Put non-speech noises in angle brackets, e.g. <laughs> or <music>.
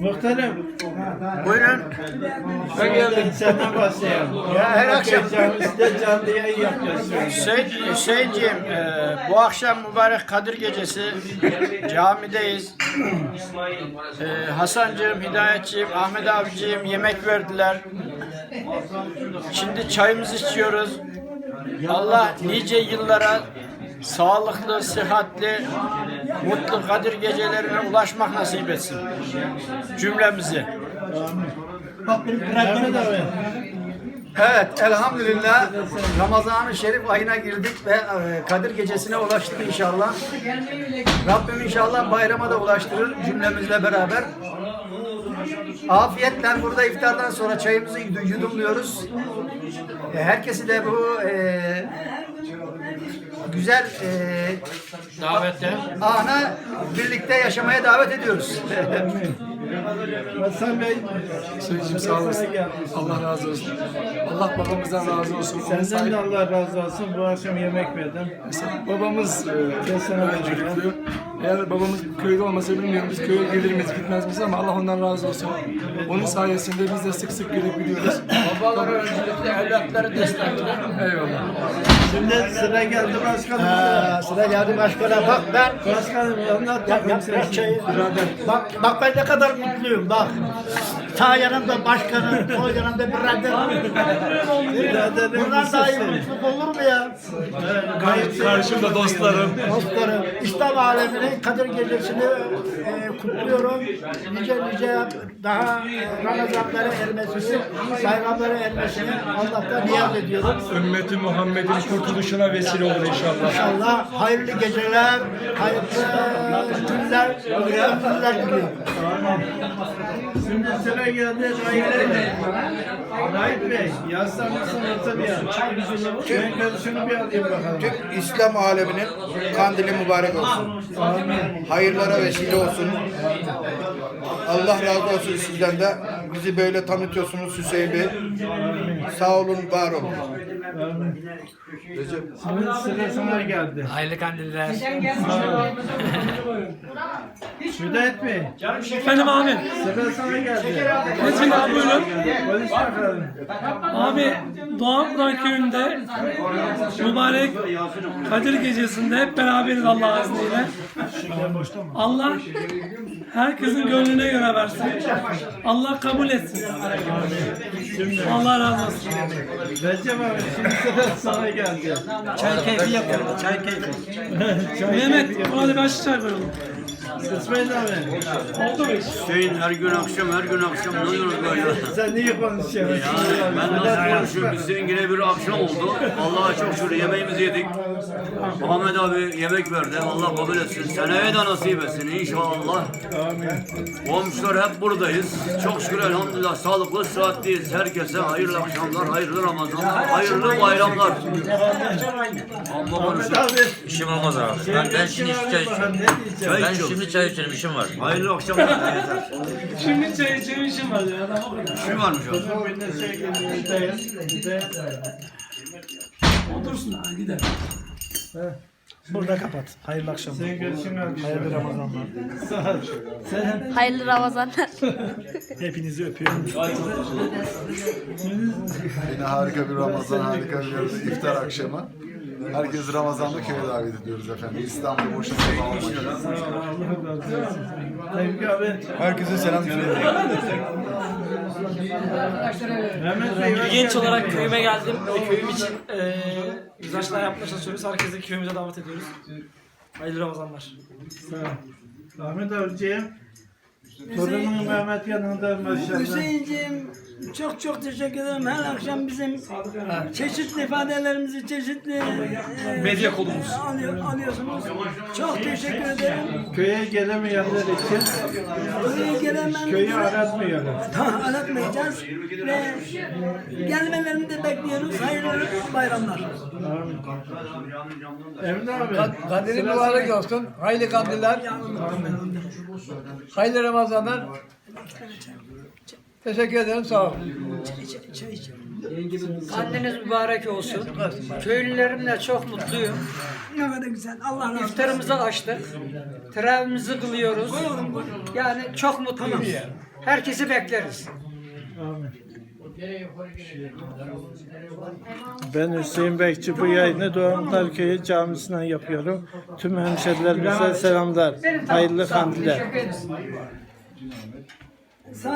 Muhterem. Buyurun. Ben geldim senden başlayalım. Ya her akşam- Camisi'de canlı yayın yapacağız. Hüseyin, Hüseyinciğim, e, bu akşam mübarek Kadir Gecesi camideyiz. E, Hasancığım, Hidayetciğim, Ahmet abiciğim yemek verdiler. Şimdi çayımızı içiyoruz. Allah nice yıllara sağlıklı, sıhhatli, mutlu Kadir gecelerine ulaşmak nasip etsin. Cümlemizi. Evet elhamdülillah Ramazan-ı Şerif ayına girdik ve e, Kadir Gecesi'ne ulaştık inşallah. Rabbim inşallah bayrama da ulaştırır cümlemizle beraber. Afiyetle burada iftardan sonra çayımızı yudum- yudumluyoruz. E, Herkesi de bu e, güzel e, Davette. ana birlikte yaşamaya davet ediyoruz. Hasan Bey. Sayıcım sağ olasın. Allah razı olsun. Allah babamızdan razı olsun. Onun Senden de Allah razı olsun. Bu akşam yemek verdim. Babamız e, öncelikli. Eğer babamız köyde olmasa bilmiyorum biz köye gelir miyiz gitmez miyiz ama Allah ondan razı olsun. Onun sayesinde biz de sık sık gelip gidiyoruz. Babaları öncelikle evlatları destekli. Eyvallah. Şimdi sıra geldi başkanım. Ee, sıra geldi başkana bak ben Başkanım anlat Ya, bakalım ya, sen ya, şimdi. şey, bak, bak ben ne kadar mutluyum bak. Sağ yanımda başkanım, sol yanımda biraderim. Biraderim Bundan daha iyi mutluluk olur mu ya? Karşımda dostlarım. Dostlarım, İslam Kadir Gecesi'ni e, kutluyorum. Nice nice daha e, Ramazanlara ermesini, bayramlara ermesini Allah'tan niyaz ediyorum. Ümmeti Muhammed'in kurtuluşuna vesile olur inşallah. İnşallah hayırlı geceler, hayırlı günler, hayırlı günler diliyorum. Şimdi sıra geldi Rahip Bey. Rahip Bey, yaslanmışsın orta bir an. Ben bir alayım bakalım. Tüm İslam aleminin kandili mübarek olsun. Hayırlara vesile olsun. Allah razı olsun sizden de. Bizi böyle tanıtıyorsunuz Hüseyin Bey. Sağ olun, var olun. Şimdi sıra sana geldi. Hayırlı kandiller. Hüdayet Bey, Efendim abi. sıra sana geldi. Metin abi buyurun. Konuş bakalım. Abi Doğanpınar köyünde mübarek Kadir gecesinde hep beraberiz Allah izniyle. Allah herkesin gönlüne göre versin. Allah kabul etsin. Allah razı olsun. Recep abi, şimdi sana geldi. Çay keyfi yapalım. Çay keyfi. Mehmet buna da bir aşı çay koyalım. İsmail abi, Oldu mu iş? Hüseyin her gün akşam her gün akşam ne oluyoruz böyle? sen niye konuşuyorsun? Ya ben nasıl konuşuyorum? Biz yine bir akşam oldu. Allah'a çok şükür yemeğimizi yedik. Ahmet abi yemek verdi. Allah kabul etsin. Seneye de nasip etsin inşallah. Komşular hep buradayız. Çok şükür elhamdülillah sağlıklı sıhhatliyiz. Herkese hayırlı akşamlar, hayırlı Ramazanlar, hayırlı bayramlar. Allah konuşsun. Abi, İşim olmaz abi. Ben, ben şimdi çay içiyorum. Ben şimdi çay içiyorum işim var. Hayırlı akşamlar. <laughs> Şimdi çay içelim işim var ya. Şu varmış o. Bir de şey geliyor, Hüdayet, Hüdayet. Otursun ha gider. Burada kapat. Hayırlı akşamlar. Senin görüşün var. Hayırlı Ramazanlar. Sağ ol. Sen Hayırlı Ramazanlar. <laughs> Hepinizi öpüyorum. Yine harika bir Ramazan, harika bir iftar akşamı. Herkesi Ramazan'da köye davet ediyoruz efendim. İstanbul olsun. Tevfik abi, Herkese selam. Mehmet Bey, geldin. olarak köyüme geldim. E, köyüm için e, güzel şeyler yapmaya çalışıyoruz. Herkesi köyümüze davet ediyoruz. Hayırlı Ramazanlar. Sağ ol. Ahmet Avcı'ya. Torunum Mehmet yanında maşallah. Hüseyin'ciğim çok çok teşekkür ederim. Her akşam bizim çeşitli ifadelerimizi çeşitli e, Medya kolumuz. alıyor, alıyorsunuz. Çok teşekkür ederim. Köye gelemeyenler için Buraya gelemem. köyü aratmayalım. Tamam, aratmayacağız. Ve gelmelerini de bekliyoruz. Hayırlı bayramlar. Emre abi. Kaderi mübarek olsun. Hayırlı kandiller. Hayırlı Ramazanlar. Teşekkür ederim. Sağ olun. Kandiniz mübarek olsun. Köylülerimle çok mutluyum. Ne kadar güzel. Allah razı olsun. İftarımızı açtık. Teravihimizi kılıyoruz. Yani çok mutluyuz. Herkesi bekleriz. Ben Hüseyin Bekçi bu yayını Doğumlar Köyü Camisi'nden yapıyorum. Tüm hemşerilerimize selamlar. Hayırlı kandiller. Ederim. Sadece